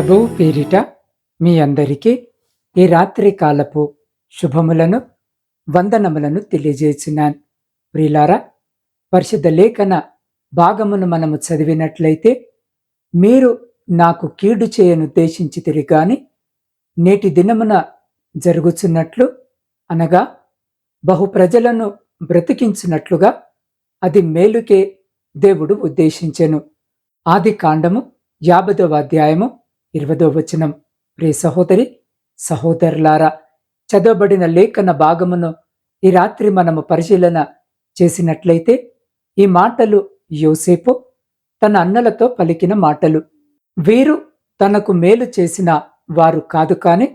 ప్రభువు పేరిట మీ అందరికీ ఈ రాత్రి కాలపు శుభములను వందనములను తెలియజేస్తున్నాను ప్రియులారా పరిశుద్ధ లేఖన భాగమును మనము చదివినట్లయితే మీరు నాకు కీడు చేయను ఉద్దేశించి తిరిగాని నేటి దినమున జరుగుచున్నట్లు అనగా బహు ప్రజలను బ్రతికించినట్లుగా అది మేలుకే దేవుడు ఉద్దేశించెను. ఆది కాండము యాభదవ అధ్యాయము ఇరవదో వచనం. ప్రే సహోదరి సహోదరులారా చదవబడిన లేఖన భాగమును ఈ రాత్రి మనము పరిశీలన చేసినట్లయితే ఈ మాటలు యోసేపు తన అన్నలతో పలికిన మాటలు. వీరు తనకు మేలు చేసిన వారు కాదు కాని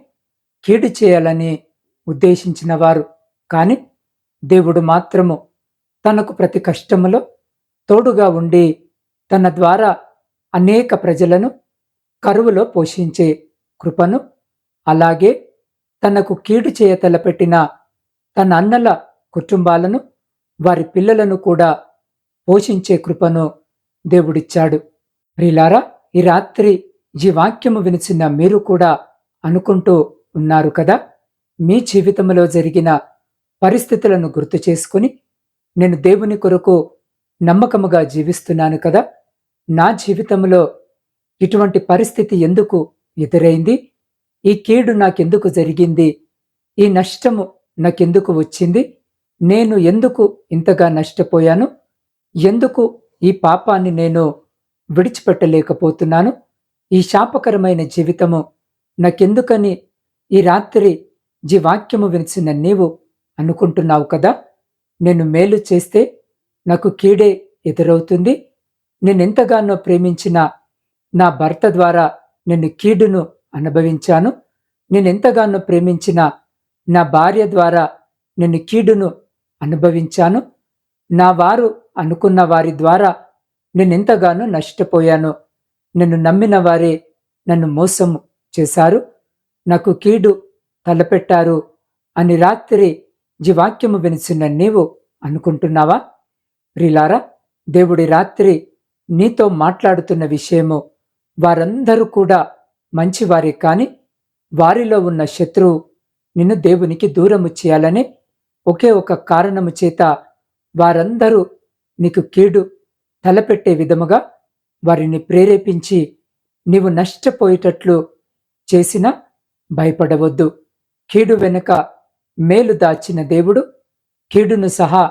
కీడు చేయాలని ఉద్దేశించిన వారు కాని దేవుడు మాత్రము తనకు ప్రతి కష్టములో తోడుగా ఉండి తన ద్వారా అనేక ప్రజలను కరువులో పోషించే కృపను అలాగే తనకు కీడు చేయ తలపెట్టిన తన అన్నల కుటుంబాలను వారి పిల్లలను కూడా పోషించే కృపను దేవుడిచ్చాడు. ప్రిలారా ఈ రాత్రి ఈ వాక్యము వినిచిన మీరు కూడా అనుకుంటూ ఉన్నారు కదా? మీ జీవితంలో జరిగిన పరిస్థితులను గుర్తు చేసుకుని నేను దేవుని కొరకు నమ్మకముగా జీవిస్తున్నాను కదా? నా జీవితంలో ఇటువంటి పరిస్థితి ఎందుకు ఎదురైంది? ఈ కీడు నాకెందుకు జరిగింది? ఈ నష్టము నాకెందుకు వచ్చింది? నేను ఎందుకు ఇంతగా నష్టపోయాను? ఎందుకు ఈ పాపాన్ని నేను విడిచిపెట్టలేకపోతున్నాను? ఈ శాపకరమైన జీవితము నాకెందుకని ఈ రాత్రి జీ వాక్యము వినిచిన నీవు అనుకుంటున్నావు కదా? నేను మేలు చేస్తే నాకు కీడే ఎదురవుతుంది. నేనెంతగానో ప్రేమించిన నా భర్త ద్వారా నేను కీడును అనుభవించాను. నేనెంతగానో ప్రేమించిన నా భార్య ద్వారా నేను కీడును అనుభవించాను. నా వారు అనుకున్న వారి ద్వారా నేనెంతగానో నష్టపోయాను. నన్ను నమ్మిన వారే నన్ను మోసం చేశారు. నాకు కీడు తలపెట్టారు అని రాత్రి జీవాక్యము వినిసిన నీవు అనుకుంటున్నావా? ప్రిలారా దేవుడి రాత్రి నీతో మాట్లాడుతున్న విషయము వారందరూ కూడా మంచివారే కాని వారిలో ఉన్న శత్రువు నిన్ను దేవునికి దూరము చేయాలని ఒకే ఒక కారణము చేత వారందరూ నీకు కీడు తలపెట్టే విధముగా వారిని ప్రేరేపించి నీవు నష్టపోయేటట్లు చేసినా భయపడవద్దు. కీడు వెనుక మేలు దాచిన దేవుడు కీడును సహా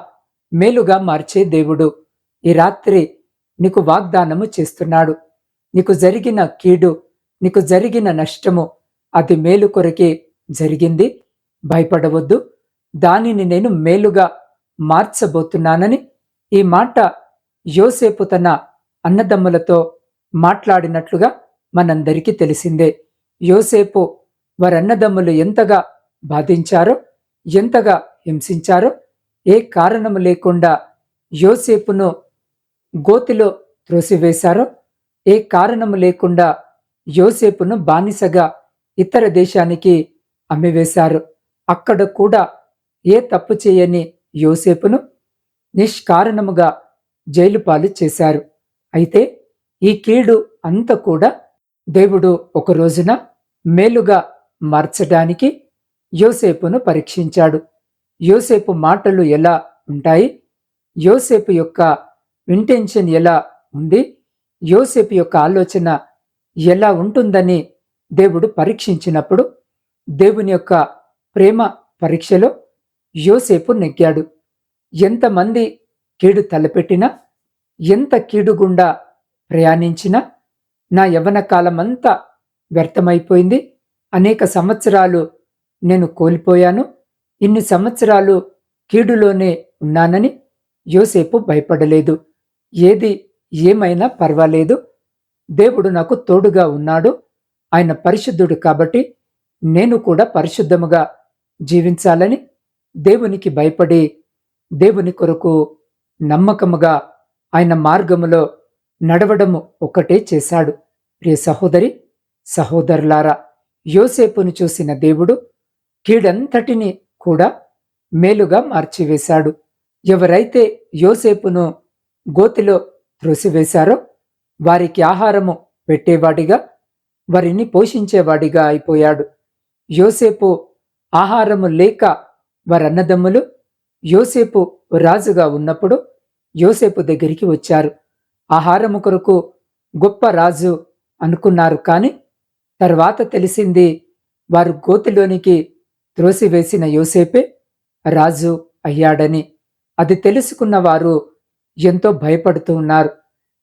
మేలుగా మార్చే దేవుడు. ఈ రాత్రి నీకు వాగ్దానము చేస్తున్నాడు. నీకు జరిగిన కీడు నీకు జరిగిన నష్టము అది మేలు కొరకే జరిగింది. భయపడవద్దు. దానిని నేను మేలుగా మార్చబోతున్నానని ఈ మాట యోసేపు తన అన్నదమ్ములతో మాట్లాడినట్లుగా మనందరికీ తెలిసిందే. యోసేపు వారన్నదమ్ములు ఎంతగా బాధించారో ఎంతగా హింసించారో ఏ కారణము లేకుండా యోసేపును గోతిలో త్రోసివేశారో ఏ కారణము లేకుండా యోసేపును బానిసగా ఇతర దేశానికి అమ్మివేశారు. అక్కడ కూడా ఏ తప్పు చేయని యోసేపును నిష్కారణముగా జైలుపాలు చేశారు. అయితే ఈ కీడు అంత కూడా దేవుడు ఒక రోజున మేలుగా మార్చడానికి యోసేపును పరీక్షించాడు. యోసేపు మాటలు ఎలా ఉంటాయి? యోసేపు యొక్క ఇంటెన్షన్ ఎలా ఉంది? యోసేపు యొక్క ఆలోచన ఎలా ఉంటుందని దేవుడు పరీక్షించినప్పుడు దేవుని యొక్క ప్రేమ పరీక్షలో యోసేపు నెగ్గాడు. ఎంతమంది కీడు తలపెట్టినా ఎంత కీడు గుండా ప్రయాణించినా నా యవన కాలమంతా వ్యర్థమైపోయింది. అనేక సంవత్సరాలు నేను కోల్పోయాను. ఇన్ని సంవత్సరాలు కీడులోనే ఉన్నానని యోసేపు భయపడలేదు. ఏది ఏమైనా పర్వాలేదు. దేవుడు నాకు తోడుగా ఉన్నాడు. ఆయన పరిశుద్ధుడు కాబట్టి నేను కూడా పరిశుద్ధముగా జీవించాలని దేవునికి భయపడి దేవుని కొరకు నమ్మకముగా ఆయన మార్గములో నడవడము ఒకటే చేశాడు. ప్రియ సహోదరి సహోదరులారా యోసేపును చూసిన దేవుడు కీడంతటిని కూడా మేలుగా మార్చివేశాడు. ఎవరైతే యోసేపును గోతిలో త్రోసివేశారో వారికి ఆహారము పెట్టేవాడిగా వారిని పోషించేవాడిగా అయిపోయాడు. యోసేపు ఆహారము లేక వారన్నదమ్ములు యోసేపు రాజుగా ఉన్నప్పుడు యోసేపు దగ్గరికి వచ్చారు. ఆహారము కొరకు గొప్ప రాజు అనుకున్నారు కాని తర్వాత తెలిసింది వారు గోతిలోనికి త్రోసివేసిన యోసేపే రాజు అయ్యాడని. అది తెలుసుకున్న వారు ఎంతో భయపడుతూ ఉన్నారు.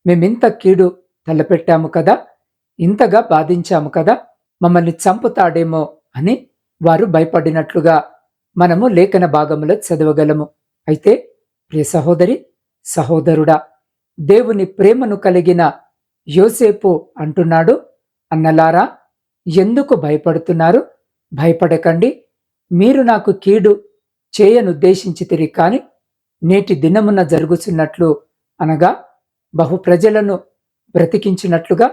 మేమింత కీడు తలపెట్టాము కదా? ఇంతగా బాధించాము కదా? మమ్మల్ని చంపుతాడేమో అని వారు భయపడినట్లుగా మనము లేఖన భాగంలో చదవగలము. అయితే ప్రియ సహోదరి సహోదరుడా దేవుని ప్రేమను కలిగిన యోసేపు అంటున్నాడు అన్నలారా ఎందుకు భయపడుతున్నారు? భయపడకండి. మీరు నాకు కీడు చేయనుద్దేశించితిరి కానీ నేటి దినమున జరుగుతున్నట్లు అనగా బహు ప్రజలను బ్రతికించినట్లుగా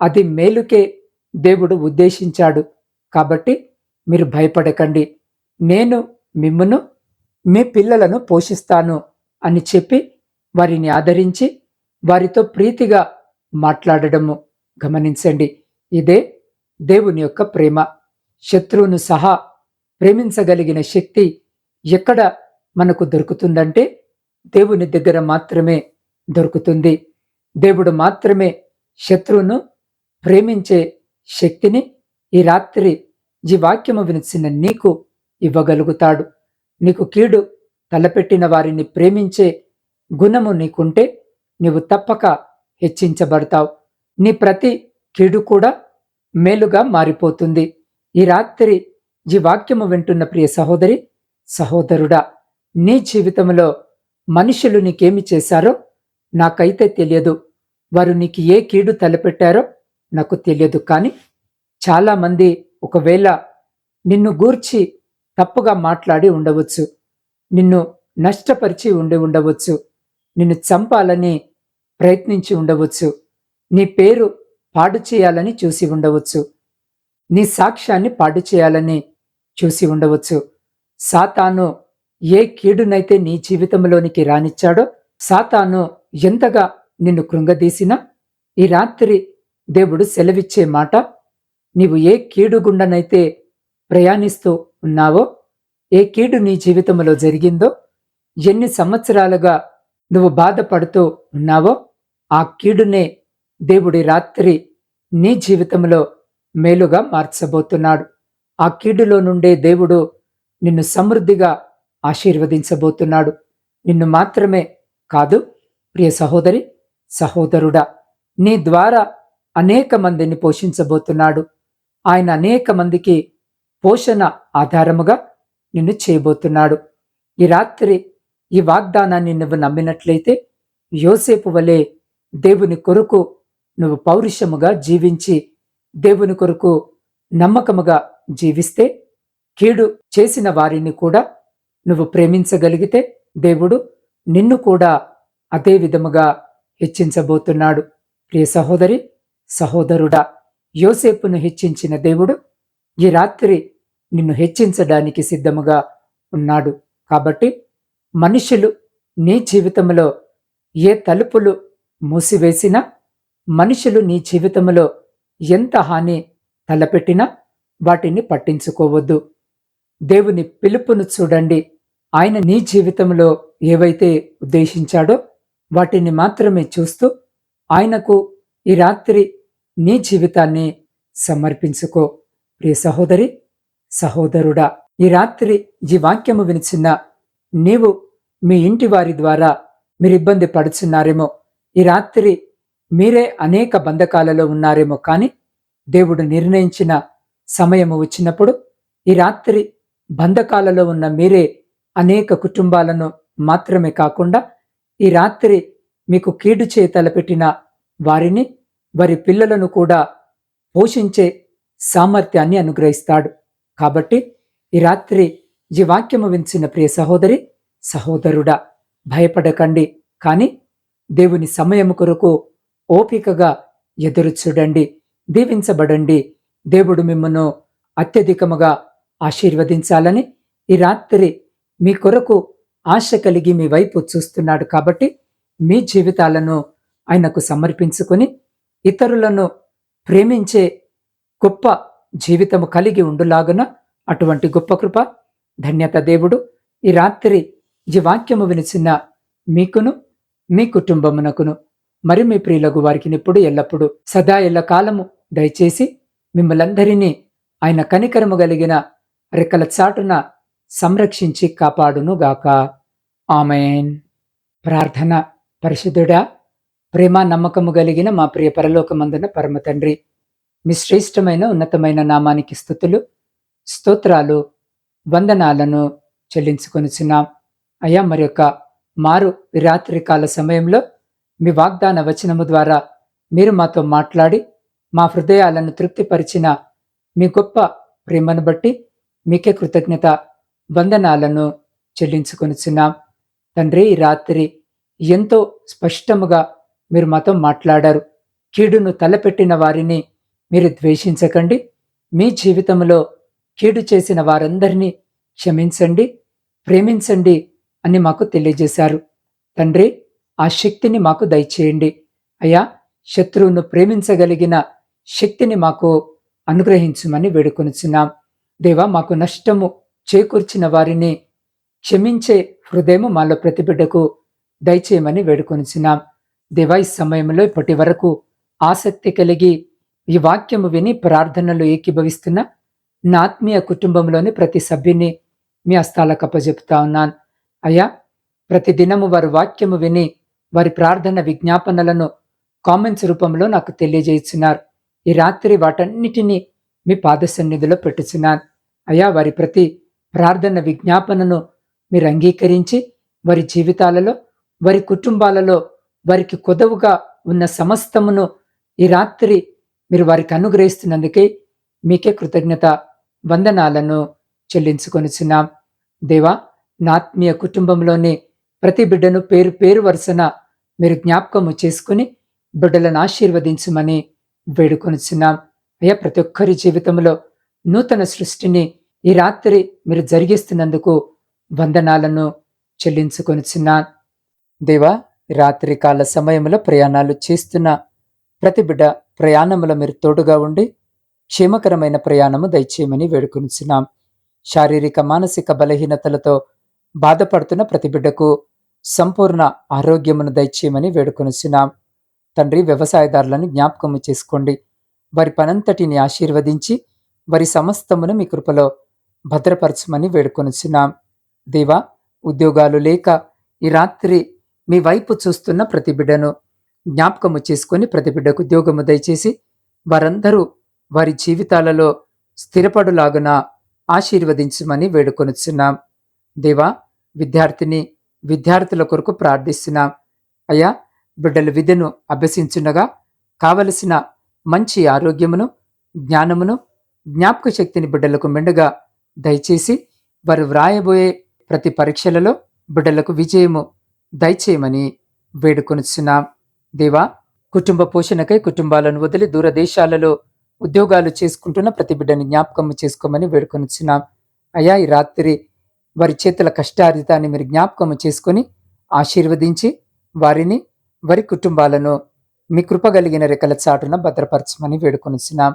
అది మేలుకే దేవుడు ఉద్దేశించాడు. కాబట్టి మీరు భయపడకండి. నేను మిమ్మును మీ పిల్లలను పోషిస్తాను అని చెప్పి వారిని ఆదరించి వారితో ప్రీతిగా మాట్లాడడము గమనించండి. ఇదే దేవుని యొక్క ప్రేమ. శత్రువును సహా ప్రేమించగలిగిన శక్తి ఎక్కడ మనకు దొరుకుతుందంటే దేవుని దగ్గర మాత్రమే దొరుకుతుంది. దేవుడు మాత్రమే శత్రువును ప్రేమించే శక్తిని ఈ రాత్రి ఈ వాక్యము వినిచిన నీకు ఇవ్వగలుగుతాడు. నీకు కీడు తలపెట్టిన వారిని ప్రేమించే గుణము నీకుంటే నీవు తప్పక హెచ్చించబడతావు. నీ ప్రతి కీడు కూడా మేలుగా మారిపోతుంది. ఈ రాత్రి ఈ వాక్యము వింటున్న ప్రియ సహోదరి సహోదరుడా నీ జీవితంలో మనుషులు నీకేమి చేశారో నాకైతే తెలియదు. వారు నీకు ఏ కీడు తలపెట్టారో నాకు తెలియదు. కానీ చాలామంది ఒకవేళ నిన్ను గూర్చి తప్పుగా మాట్లాడి ఉండవచ్చు. నిన్ను నష్టపరిచి ఉండి ఉండవచ్చు. నిన్ను చంపాలని ప్రయత్నించి ఉండవచ్చు. నీ పేరు పాడు చేయాలని చూసి ఉండవచ్చు. నీ సాక్ష్యాన్ని పాడు చేయాలని చూసి ఉండవచ్చు. సాతాను ఏ కీడునైతే నీ జీవితంలోనికి రానిచ్చాడో సాతాను ఎంతగా నిన్ను కృంగదీసినా? ఈ రాత్రి దేవుడు సెలవిచ్చే మాట నీవు ఏ కీడు గుండనైతే ప్రయాణిస్తూ ఉన్నావో ఏ కీడు నీ జీవితంలో జరిగిందో ఎన్ని సంవత్సరాలుగా నువ్వు బాధపడుతూ ఉన్నావో ఆ కీడునే దేవుడి రాత్రి నీ జీవితంలో మేలుగా మార్చబోతున్నాడు. ఆ కీడులో నుండే దేవుడు నిన్ను సమృద్ధిగా ఆశీర్వదించబోతున్నాడు. నిన్ను మాత్రమే కాదు ప్రియ సహోదరి సహోదరుడా నీ ద్వారా అనేక మందిని పోషించబోతున్నాడు. ఆయన అనేక మందికి పోషణ ఆధారముగా నిన్ను చేయబోతున్నాడు. ఈ రాత్రి ఈ వాగ్దానాన్ని నువ్వు నమ్మినట్లయితే యోసేపు వలె దేవుని కొరకు నువ్వు పౌరుషముగా జీవించి దేవుని కొరకు నమ్మకముగా జీవిస్తే కీడు చేసిన వారిని కూడా నువ్వు ప్రేమించగలిగితే దేవుడు నిన్ను కూడా అదే విధముగా హెచ్చించబోతున్నాడు. ప్రియ సహోదరి సహోదరుడా యోసేపును హెచ్చించిన దేవుడు ఈ రాత్రి నిన్ను హెచ్చించడానికి సిద్ధముగా ఉన్నాడు. కాబట్టి మనుషులు నీ జీవితంలో ఏ తలుపులు మూసివేసినా మనుషులు నీ జీవితంలో ఎంత హాని తలపెట్టినా వాటిని పట్టించుకోవద్దు. దేవుని పిలుపును చూడండి. ఆయన నీ జీవితంలో ఏవైతే ఉద్దేశించాడో వాటిని మాత్రమే చూస్తూ ఆయనకు ఈ రాత్రి నీ జీవితాన్ని సమర్పించుకో. ప్రియ సహోదరి సహోదరుడా ఈ రాత్రి ఈ వాక్యము వినిచిన నీవు మీ ఇంటి వారి ద్వారా మీరు ఇబ్బంది పడుచున్నారేమో ఈ రాత్రి మీరే అనేక బంధకాలలో ఉన్నారేమో కానీ దేవుడు నిర్ణయించిన సమయము వచ్చినప్పుడు ఈ రాత్రి బంధకాలలో ఉన్న మీరే అనేక కుటుంబాలను మాత్రమే కాకుండా ఈ రాత్రి మీకు కీడు చేతల పెట్టిన వారిని వారి పిల్లలను కూడా పోషించే సామర్థ్యాన్ని అనుగ్రహిస్తాడు. కాబట్టి ఈ రాత్రి ఈ వాక్యము వించిన ప్రియ సహోదరి సహోదరుడా భయపడకండి. కానీ దేవుని సమయము కొరకు ఓపికగా ఎదురు చూడండి దీవించబడండి. దేవుడు మిమ్మను అత్యధికముగా ఆశీర్వదించాలని ఈ రాత్రి మీ కొరకు ఆశ కలిగి మీ వైపు చూస్తున్నాడు కాబట్టి మీ జీవితాలను ఆయనకు సమర్పించుకొని ఇతరులను ప్రేమించే గొప్ప జీవితము కలిగి ఉండులాగున అటువంటి గొప్ప కృప ధన్యత దేవుడు. ఈ రాత్రి ఈ వాక్యము వినిచిన మీకును మీ కుటుంబమునకును మరి మీ ప్రియులకు వారికి ఇప్పుడు ఎల్లప్పుడూ సదా ఎల్ల కాలము దయచేసి మిమ్మలందరినీ ఆయన కనికరము కలిగిన రెక్కల చాటున సంరక్షించి కాపాడును గాక ఆమెన్. ప్రార్థన పరిశుద్ధుడా ప్రేమ నమ్మకము కలిగిన మా ప్రియ పరలోకమందున పరమ తండ్రి మీ శ్రేష్టమైన ఉన్నతమైన నామానికి స్థుతులు స్తోత్రాలు వందనాలను చెల్లించుకొనిచున్నాం. అయ్యా మరి యొక్క మారు రాత్రికాల సమయంలో మీ వాగ్దాన వచనము ద్వారా మీరు మాతో మాట్లాడి మా హృదయాలను తృప్తిపరిచిన మీ గొప్ప ప్రేమను బట్టి మీకే కృతజ్ఞత వందనాలను చెల్లించుకొనిచున్నాం. తండ్రి ఈ రాత్రి ఎంతో స్పష్టముగా మీరు మాతో మాట్లాడారు. కీడును తలపెట్టిన వారిని మీరు ద్వేషించకండి. మీ జీవితంలో కీడు చేసిన వారందరినీ క్షమించండి ప్రేమించండి అని మాకు తెలియజేశారు. తండ్రి ఆ శక్తిని మాకు దయచేయండి. అయ్యా శత్రువును ప్రేమించగలిగిన శక్తిని మాకు అనుగ్రహించమని వేడుకొనిచున్నాం. దేవా మాకు నష్టము చేకూర్చిన వారిని క్షమించే హృదయము మాలో ప్రతిబిడ్డకు దయచేయమని వేడుకొనిచున్నాం. దేవా ఈ సమయంలో ఇప్పటి వరకు ఆసక్తి కలిగి ఈ వాక్యము విని ప్రార్థనలు ఏకీభవిస్తున్న నా ఆత్మీయ కుటుంబంలోని ప్రతి సభ్యుని మీ హస్తాలకు అప్పజెపుతా ఉన్నాను. అయ్యా ప్రతి దినము వారి వాక్యము విని వారి ప్రార్థన విజ్ఞాపనలను కామెంట్స్ రూపంలో నాకు తెలియజేస్తున్నారు ఈ రాత్రి వాటన్నిటినీ మీ పాద సన్నిధిలో పెట్టుచున్నాను. అయ్యా వారి ప్రతి ప్రార్థన విజ్ఞాపనను మీరు అంగీకరించి వారి జీవితాలలో వారి కుటుంబాలలో వారికి కొదవుగా ఉన్న సమస్తమును ఈ రాత్రి మీరు వారికి అనుగ్రహిస్తున్నందుకే మీకే కృతజ్ఞత వందనాలను చెల్లించుకొనిచున్నాం. దేవా నా ఆత్మీయ కుటుంబంలోని ప్రతి బిడ్డను పేరు పేరు వరుసన మీరు జ్ఞాపకము చేసుకుని బిడ్డలను ఆశీర్వదించమని వేడుకొనిచున్నాం. అయ్యా ప్రతి ఒక్కరి జీవితంలో నూతన సృష్టిని ఈ రాత్రి మీరు జరిగిస్తున్నందుకు వందనాలను చెల్లించుకొనిచున్నాను దేవా రాత్రి కాల సమయంలో ప్రయాణాలు చేస్తున్న ప్రతి బిడ్డ ప్రయాణములో మీరు తోడుగా ఉండి క్షేమకరమైన ప్రయాణము దయచేయమని వేడుకొనిచున్నాం. శారీరక మానసిక బలహీనతలతో బాధపడుతున్న ప్రతి బిడ్డకు సంపూర్ణ ఆరోగ్యమును దయచేయమని వేడుకొనిచున్నాం. తండ్రి వ్యవసాయదారులను జ్ఞాపకము చేసుకోండి. వారి పనంతటిని ఆశీర్వదించి వారి సమస్తమును మీ కృపలో భద్రపరచమని వేడుకొనిచున్నాం. దేవా ఉద్యోగాలు లేక ఈ రాత్రి మీ వైపు చూస్తున్న ప్రతి బిడ్డను జ్ఞాపకము చేసుకొని ప్రతి బిడ్డకు ఉద్యోగము దయచేసి వారందరూ వారి జీవితాలలో స్థిరపడులాగున ఆశీర్వదించమని వేడుకొనిచున్నాం. దేవా విద్యార్థిని విద్యార్థుల కొరకు ప్రార్థిస్తున్నాం. అయ్యా బిడ్డల విద్యను అభ్యసించుండగా కావలసిన మంచి ఆరోగ్యమును జ్ఞానమును జ్ఞాపక శక్తిని బిడ్డలకు మెండుగా దయచేసి వారు వ్రాయబోయే ప్రతి పరీక్షలలో బిడ్డలకు విజయము దయచేయమని వేడుకొనిచున్నాం. దేవా కుటుంబ పోషణకై కుటుంబాలను వదిలి దూరదేశాలలో ఉద్యోగాలు చేసుకుంటున్న ప్రతి బిడ్డని జ్ఞాపకం చేసుకోమని వేడుకొనిచున్నాం. అయ్యా ఈ రాత్రి వారి చేతుల కష్టార్జితాన్ని మీరు జ్ఞాపకం చేసుకొని ఆశీర్వదించి వారిని వారి కుటుంబాలను మీ కృపగలిగిన రెక్కల చాటున భద్రపరచమని వేడుకొనిచున్నాం.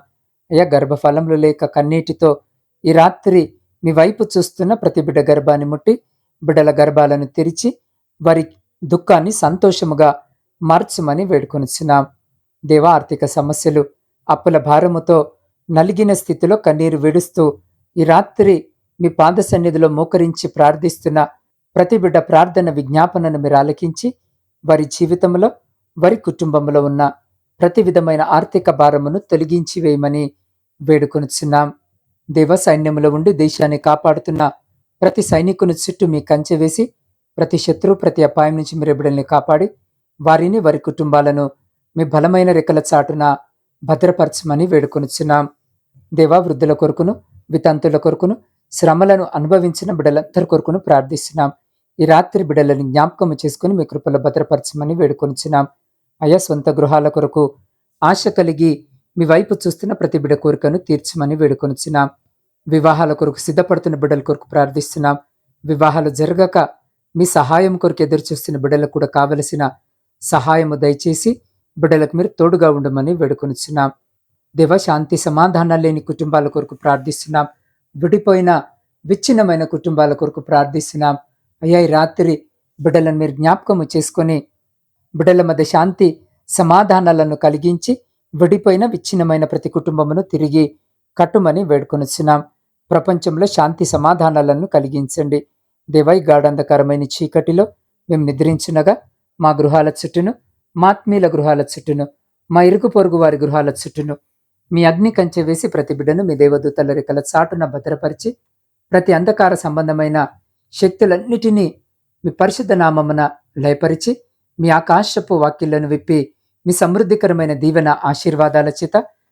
అయ్యా గర్భఫలంలో లేక కన్నీటితో ఈ రాత్రి మీ వైపు చూస్తున్న ప్రతి బిడ్డ గర్భాన్ని ముట్టి బిడ్డల గర్భాలను తెరిచి వారి దుఃఖాన్ని సంతోషముగా మార్చమని వేడుకొనిచున్నాం. దేవ ఆర్థిక సమస్యలు అప్పుల భారముతో నలిగిన స్థితిలో కన్నీరు విడుస్తూ ఈ రాత్రి మీ పాద సన్నిధిలో మోకరించి ప్రార్థిస్తున్న ప్రతి బిడ్డ ప్రార్థన విజ్ఞాపనను మీరు ఆలకించి వారి జీవితంలో వారి కుటుంబంలో ఉన్న ప్రతి విధమైన ఆర్థిక భారమును తొలగించి వేయమని వేడుకొనుచున్నాం. దేవ సైన్యములో ఉండి దేశాన్ని కాపాడుతున్న ప్రతి సైనికుని చుట్టూ మీ కంచె వేసి ప్రతి శత్రువు ప్రతి అపాయం నుంచి మీరు బిడ్డల్ని కాపాడి వారిని వారి కుటుంబాలను మీ బలమైన రెక్కల చాటున భద్రపరచమని వేడుకొనిచ్చున్నాం దేవా వృద్ధుల కొరకును వితంతుల కొరకును శ్రమలను అనుభవించిన బిడ్డలందరి కొరకును ప్రార్థిస్తున్నాం. ఈ రాత్రి బిడ్డలను జ్ఞాపకం చేసుకుని మీ కృపలో భద్రపరచమని వేడుకొనిచ్చున్నాం అయా సొంత గృహాల కొరకు ఆశ కలిగి మీ వైపు చూస్తున్న ప్రతి బిడ్డ కోరికను తీర్చమని వేడుకొనిచ్చున్నాం వివాహాల కొరకు సిద్ధపడుతున్న బిడ్డల కొరకు ప్రార్థిస్తున్నాం. వివాహాలు జరగక మీ సహాయం కొరకు ఎదురు చూస్తున్న బిడ్డలకు కూడా కావలసిన సహాయము దయచేసి బిడ్డలకు మీరు తోడుగా ఉండమని వేడుకొనిచున్నాం. దేవ శాంతి సమాధానాలు లేని కుటుంబాల కొరకు ప్రార్థిస్తున్నాం. విడిపోయిన విచ్ఛిన్నమైన కుటుంబాల కొరకు ప్రార్థిస్తున్నాం. అయ్యా ఈ రాత్రి బిడ్డలను మీరు జ్ఞాపకము చేసుకొని బిడ్డల మధ్య శాంతి సమాధానాలను కలిగించి విడిపోయిన విచ్ఛిన్నమైన ప్రతి కుటుంబమును తిరిగి కట్టుమని వేడుకొనిస్తున్నాం ప్రపంచంలో శాంతి సమాధానాలను కలిగించండి. దేవై గాఢంధకరమైన చీకటిలో మేము నిద్రించునగా మా గృహాల చుట్టూను మాత్మీల గృహాల చుట్టూను మా ఇరుగు పొరుగు వారి గృహాల చుట్టూను మీ అగ్ని కంచె వేసి ప్రతి బిడ్డను మీ దేవదూతల రెక్కల చాటున భద్రపరిచి ప్రతి అంధకార సంబంధమైన శక్తులన్నిటినీ మీ పరిశుద్ధ నామమున లయపరిచి మీ ఆకాశపు వాక్యులను విప్పి మీ సమృద్ధికరమైన దీవెన ఆశీర్వాదాల చేత